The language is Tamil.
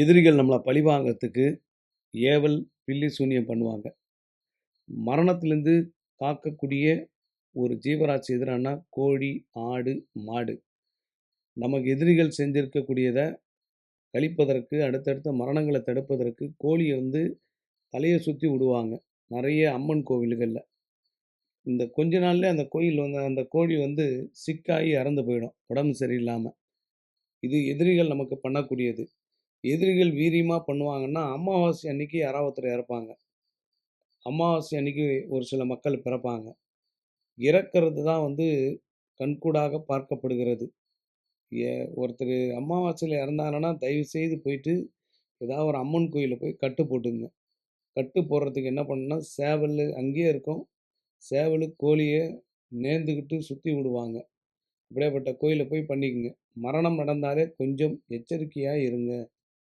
எதிரிகள் நம்மளை பழிவாங்கிறதுக்கு ஏவல் பில்லி சூனியம் பண்ணுவாங்க. மரணத்திலேருந்து காக்கக்கூடிய ஒரு ஜீவராசி எதிரானா கோழி ஆடு மாடு. நமக்கு எதிரிகள் செஞ்சிருக்கக்கூடியதை கழிப்பதற்கு அடுத்தடுத்த மரணங்களை தடுப்பதற்கு கோழியை வந்து தலையை சுற்றி விடுவாங்க. நிறைய அம்மன் கோவில்களில். இந்த கொஞ்ச நாள்ல அந்த கோயில் வந்து அந்த கோழி வந்து சிக்காகி இறந்து போயிடும். உடம்பு சரியில்லாமல் இது எதிரிகள் நமக்கு பண்ணக்கூடியது. எதிரிகள் வீரியமாக பண்ணுவாங்கன்னா அமாவாசை அன்னைக்கு யாராவது ஒருத்தர் இறப்பாங்க. அமாவாசை அன்னைக்கு ஒரு சில மக்கள் பிறப்பாங்க. இறக்கிறது தான் வந்து கண்கூடாக பார்க்கப்படுகிறது. ஏ ஒருத்தர் அமாவாசையில் இறந்தாங்கன்னா தயவு செய்து போயிட்டு ஏதாவது ஒரு அம்மன் கோயிலில் போய் கட்டு போட்டுங்க கட்டு போடுறதுக்கு என்ன பண்ணுன்னா சேவல் அங்கேயே இருக்கும். சேவல் கோழியை நேர்ந்துக்கிட்டு சுற்றி விடுவாங்க. அப்படியேப்பட்ட கோயிலில் போய் பண்ணிக்கோங்க. மரணம் நடந்தாலே கொஞ்சம் எச்சரிக்கையாக இருங்க.